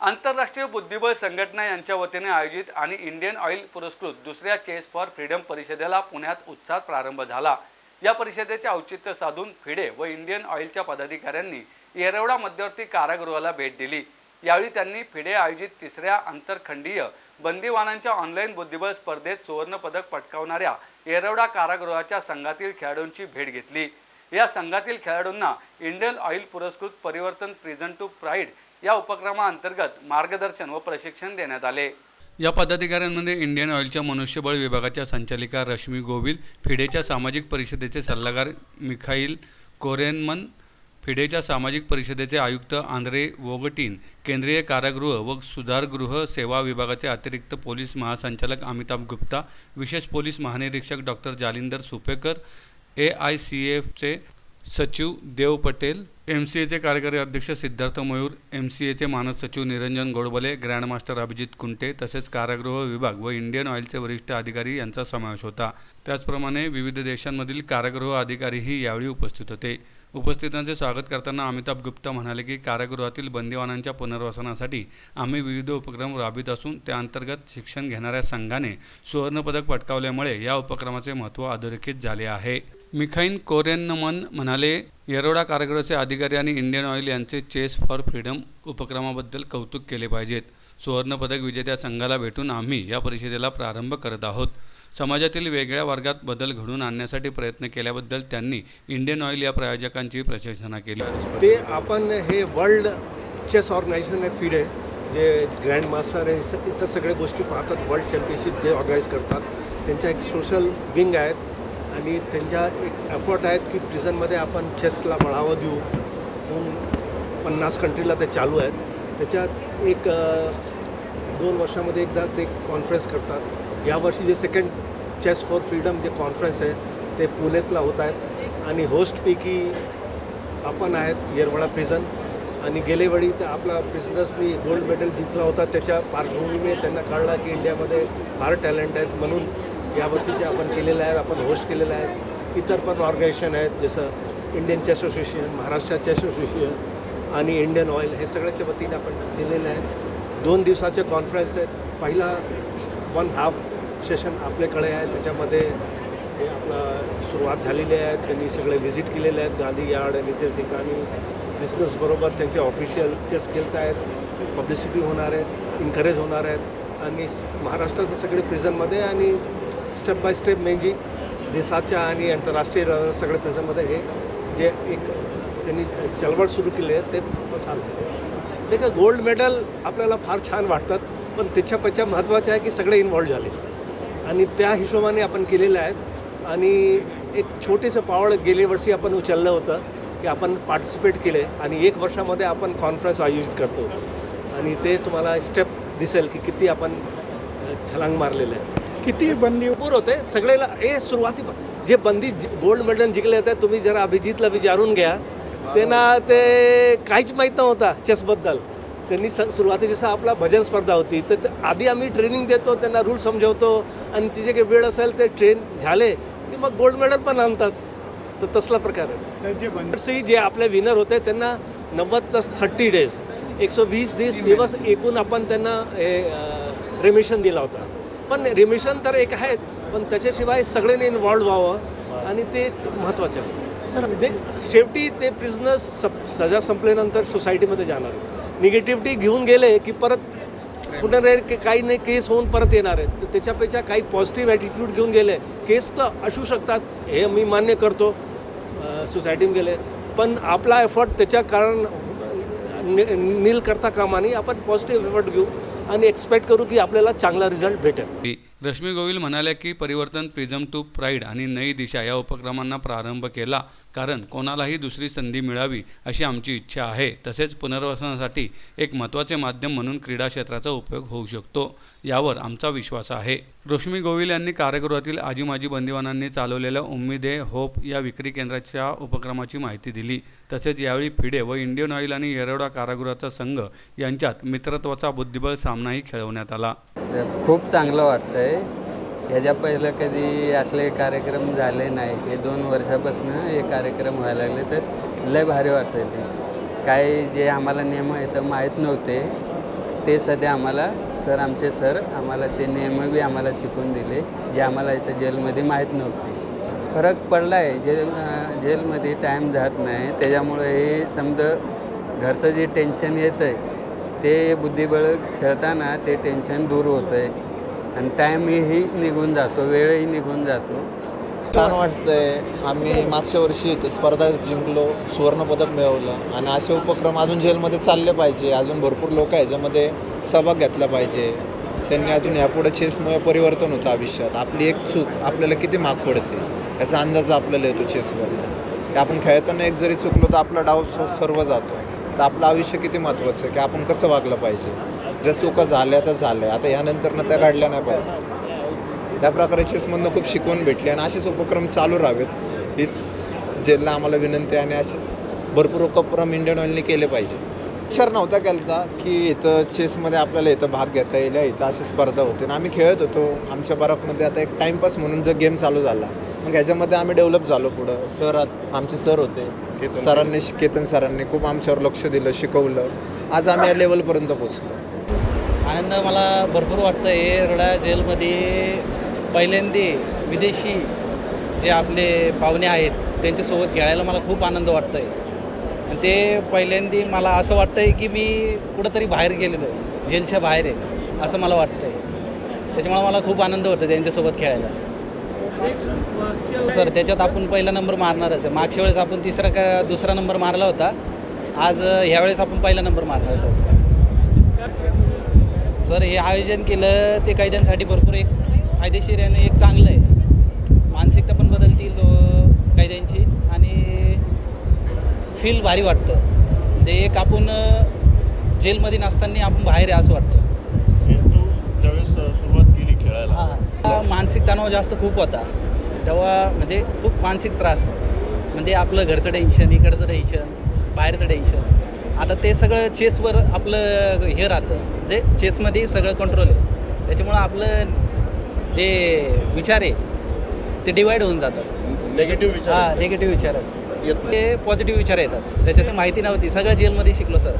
आंतरराष्ट्रीय बुद्धिबळ संघटना यांच्या वतीने आयोजित आणि इंडियन ऑइल पुरस्कृत दुसऱ्या चेस फॉर फ्रीडम परिषदेला पुण्यात उत्साहात प्रारंभ झाला. या परिषदेचे औचित्य साधून फिडे व इंडियन ऑइलच्या पदाधिकाऱ्यांनी येरवडा मध्यवर्ती कारागृहाला भेट दिली. यावेळी त्यांनी फिडे आयोजित तिसऱ्या आंतरखंडीय बंदीवानांच्या ऑनलाईन बुद्धिबळ स्पर्धेत सुवर्णपदक पटकावणाऱ्या येरवडा कारागृहाच्या संघातील खेळाडूंची भेट घेतली. या संघातील खेळाडूंना इंडियन ऑइल पुरस्कृत परिवर्तन प्रिझन टू प्राईड या उपक्रमाअंतर्गत मार्गदर्शन व प्रशिक्षण देण्यात आले. या पदाधिकाऱ्यांमध्ये इंडियन ऑइलच्या मनुष्यबळ विभागाच्या संचालिका रश्मी गोविल फिडेच्या सामाजिक परिषदेचे सल्लागार मिखाईल कोरेनमन फिडेच्या सामाजिक परिषदेचे आयुक्त आंद्रे वोगटीन केंद्रीय कारागृह व सुधारगृह सेवा विभागाचे अतिरिक्त पोलीस महासंचालक अमिताभ गुप्ता विशेष पोलीस महानिरीक्षक doctor Jalindar Supekar A I C एफचे सचिव देव पटेल एम सी एचे कार्यकारी अध्यक्ष सिद्धार्थ मयूर एम सी एचे मानद सचिव निरंजन गोडबले ग्रँडमास्टर अभिजित कुंटे तसेच कारागृह विभाग व इंडियन ऑइलचे वरिष्ठ अधिकारी यांचा समावेश होता. त्याचप्रमाणे विविध देशांमधील कारागृह अधिकारीही यावेळी उपस्थित होते. उपस्थितांचे स्वागत करताना अमिताभ गुप्ता म्हणाले की कारागृहातील बंदिवानांच्या पुनर्वसनासाठी आम्ही विविध उपक्रम राबवित असून त्या अंतर्गत शिक्षण घेणाऱ्या संघाने सुवर्णपदक पटकावल्यामुळे या उपक्रमाचे महत्त्व अधोरेखित झाले आहे. मिखाईन कोरेनमन म्हणाले येरोडा कारागृहाचे अधिकारी आणि इंडियन ऑइल यांचे चेस फॉर फ्रीडम उपक्रमाबद्दल कौतुक केले पाहिजेत. सुवर्णपदक विजेत्या संघाला भेटून आम्ही या परिषदेला प्रारंभ करत आहोत. समाजातील वेगळ्या वर्गात बदल घडवून आणण्यासाठी प्रयत्न केल्याबद्दल त्यांनी इंडियन ऑइल या प्रायोजकांची प्रशंसना केली. ते आपण हे वर्ल्ड चेस ऑर्गनायझेशन आहे फिडे जे ग्रँड मास्टर आहे इतर सगळ्या गोष्टी पाहतात वर्ल्ड चॅम्पियनशिप जे ऑर्गनाईज करतात. त्यांच्या एक सोशल विंग आहेत आणि त्यांच्या एक एफर्ट आहेत की प्रिझनमध्ये आपण चेसला बढावा देऊ. म्हणून पन्नास कंट्रीला ते चालू आहेत. त्याच्यात एक दोन वर्षामध्ये एकदा ते कॉन्फरन्स करतात. यावर्षी जे सेकंड चेस फॉर फ्रीडम जे कॉन्फरन्स आहे ते पुण्यातला होत आहेत. आणि होस्टपैकी आपण आहेत येरवडा प्रिझन आणि गेलेवेळी तर आपला प्रिझनर्सनी गोल्ड मेडल जिंकला होता. त्याच्या पार्श्वभूमीमध्ये त्यांना कळला की इंडियामध्ये फार टॅलेंट आहेत. म्हणून यावर्षीचे आपण केलेले आहेत आपण होस्ट केलेले आहेत. इतर पण ऑर्गनायझेशन आहेत जसं Indian chess association Maharashtra chess association आणि इंडियन ऑइल हे सगळ्याच्या वतीने आपण केलेले आहेत. दोन दिवसाचे कॉन्फरन्स आहेत. पहिला वन हाफ सेशन आपल्याकडे आहे. त्याच्यामध्ये हे आपलं सुरुवात झालेली आहे. त्यांनी सगळे व्हिजिट केलेले आहेत. गांधी यार्ड आणि इतर ठिकाणी बिझनेसबरोबर त्यांचे ऑफिशियल चेस खेळत आहेत. पब्लिसिटी होणार आहेत इन्करेज होणार आहेत. आणि महाराष्ट्राचं महाराष्ट्राचे सगळे प्रिझनमध्ये आणि स्टेप बाय स्टेप म्हणजे देशाच्या आणि आंतरराष्ट्रीय सगळ्या सगळे हे जे एक त्यांनी चळवळ सुरू केली आहे ते पसारलं ते गोल्ड मेडल आपल्याला फार छान वाटतात पण त्याच्यापेक्षा महत्त्वाचं आहे की सगळे इन्वॉल्व झाले. आणि त्या हिशोबाने आपण केलेलं आहेत. आणि एक छोटेसं पावळ गेल्या वर्षी आपण उचललं होतं की आपण पार्टिसिपेट केले आणि एक वर्षामध्ये आपण कॉन्फरन्स आयोजित करतो. आणि ते तुम्हाला स्टेप दिसेल की किती आपण छलांग मारलेलं आहे किती बंदी होते सगळेला हे सुरुवाती जे बंदी गोल्ड मेडल जिंकले होते तुम्ही जरा अभिजितला विचारून घ्या. त्यांना ते काहीच माहीत नव्हता चेसबद्दल. त्यांनी स सुरुवाती जसं आपला भजन स्पर्धा होती तर ते- आधी आम्ही ट्रेनिंग देतो त्यांना रूल समजवतो आणि तिचे काही वेळ असेल ते ट्रेन झाले की मग गोल्ड मेडल पण आणतात. तर तसला प्रकार आहे. सर जे सी जे आपले विनर होते त्यांना नव्वद प्लस थर्टी डेज एकशे वीस दिवस दिवस एकूण आपण त्यांना हे रिमिशन दिला होता. पण रिमिशन तर एक आहेत पण त्याच्याशिवाय सगळ्यांनी इन्वॉल्व व्हावं आणि ते महत्त्वाचे असतं. ते शेवटी ते प्रिझनस सप सजा संपल्यानंतर सोसायटीमध्ये जाणार निगेटिव्हिटी घेऊन गेले की परत पुन्हा काही नाही केस होऊन परत येणार आहेत. तर त्याच्यापेक्षा काही पॉझिटिव्ह ॲटिट्यूड घेऊन गेले केस तर असू शकतात हे मी मान्य करतो सोसायटीमध्ये गेले. पण आपला एफर्ट त्याच्या कारण नील करता कामा नये आपण पॉझिटिव्ह एफर्ट घेऊ. आणि एक्सपेक्ट करू की आपल्याला चांगला रिझल्ट भेटेल. रश्मी गोविल म्हणाल्या की परिवर्तन प्रिझम टू प्राईड आणि नई दिशा या उपक्रमांना प्रारंभ केला कारण कोणालाही दुसरी संधी मिळावी अशी आमची इच्छा आहे. तसेच पुनर्वसनासाठी एक महत्त्वाचे माध्यम म्हणून क्रीडा क्षेत्राचा उपयोग होऊ शकतो यावर आमचा विश्वास आहे. रश्मी गोविल यांनी कारागृहातील आजी माजी बंदिवानांनी चालवलेल्या उम्मीदे होप या विक्री केंद्राच्या उपक्रमाची माहिती दिली. तसेच यावेळी फिडे व इंडियन ऑइल आणि येरवडा कारागृहाचा संघ यांच्यात मित्रत्वाचा बुद्धिबळ सामनाही खेळवण्यात आला. खूप चांगलं वाटतंय. ह्याच्या पहिलं कधी असले कार्यक्रम झाले नाही. हे दोन वर्षापासून हे कार्यक्रम व्हायला लागले तर लय भारी वाटतं ते. काय जे आम्हाला नियम आहे माहीत नव्हते. ते सध्या आम्हाला सर आमचे सर आम्हाला ते नियम बी आम्हाला शिकून दिले जे आम्हाला इथं जेलमध्ये माहीत नव्हते. फरक पडला आहे जेल जेलमध्ये टाईम जात नाही. त्याच्यामुळे हे समजा घरचं जे टेन्शन येतं आहे ते बुद्धिबळ खेळताना ते टेन्शन दूर होतं आहे आणि टाईमही निघून जातो वेळही निघून जातो. छान वाटतंय. आम्ही मागच्या वर्षी इथे स्पर्धा जिंकलो सुवर्णपदक मिळवलं आणि असे उपक्रम अजून जेलमध्ये चालले पाहिजे. अजून भरपूर लोक याच्यामध्ये सहभाग घेतला पाहिजे. त्यांनी अजून यापुढे चेसमुळे परिवर्तन होतं आयुष्यात. आपली एक चूक आपल्याला किती माग पडते याचा अंदाज आपल्याला येतो चेसवर. की आपण खेळताना एक जरी चुकलो तर आपला डाव सर्व जातो. तर आपलं आयुष्य किती महत्त्वाचं आहे की आपण कसं वागलं पाहिजे? ज्या चुका झाल्या त्या झाल्या. आता यानंतर त्या काढल्या नाही पाहिजे. त्या प्रकारे चेसमधनं खूप शिकवण भेटली आणि असेच उपक्रम चालू राहावेत. हीच जेलला आम्हाला विनंती आहे आणि असेच भरपूर उपक्रम इंडियन ऑइलने केले पाहिजे. विचार नव्हता केलता की इथं चेसमध्ये आपल्याला इथं भाग घेता येईल इथं अशी स्पर्धा होते. आणि आम्ही खेळत होतो. आमच्या बाराकमध्ये आता एक टाईमपास म्हणून जर गेम चालू झाला. मग ह्याच्यामध्ये आम्ही डेव्हलप झालो पुढं. सर आत- आमचे सर होते. सरांनी केतन सरांनी खूप आमच्यावर लक्ष दिलं शिकवलं. आज आम्ही या लेवलपर्यंत पोचलो आनंद मला भरपूर वाटतं आहे रडा जेलमध्ये पहिल्यांदा विदेशी जे आपले पाहुणे आहेत त्यांच्यासोबत खेळायला मला खूप आनंद वाटतं आहे आणि ते पहिल्यांदा मला असं वाटतं आहे की मी कुठंतरी बाहेर गेलेलो आहे जेलच्या बाहेर आहे असं मला वाटतं आहे त्याच्यामुळे मला खूप आनंद होतो त्यांच्यासोबत खेळायला. सर त्याच्यात आपण पहिला नंबर मारणारच आहे. मागच्या वेळेस आपण तिसरा का दुसरा नंबर मारला होता. आज ह्यावेळेस आपण पहिला नंबर मारणार सर. सर हे आयोजन केलं ते कैद्यांसाठी भरपूर एक फायदेशीर आणि एक चांगलं आहे. मानसिकता पण बदलतील कैद्यांची. आणि फील भारी वाटतं. म्हणजे एक आपण जेलमध्ये नसताना आपण बाहेर आहे असं वाटतं. तू ज्यावेळेस सुरुवात केली खेळायला. हा, मानसिक तणाव जास्त खूप होता. तेव्हा म्हणजे खूप मानसिक त्रास. म्हणजे आपलं घरचं टेन्शन इकडचं टेन्शन बाहेरचं टेन्शन आता ते सगळं चेसवर आपलं हे राहतं. म्हणजे चेसमध्ये सगळं कंट्रोल आहे. त्याच्यामुळं आपलं जे विचार आहे ते डिवाईड होऊन जातात. Negative विचार हां. निगेटिव्ह विचार आहेत. ते पॉझिटिव्ह विचार येतात. त्याच्यासाठी माहिती नव्हती. सगळं जेलमध्ये शिकलो सर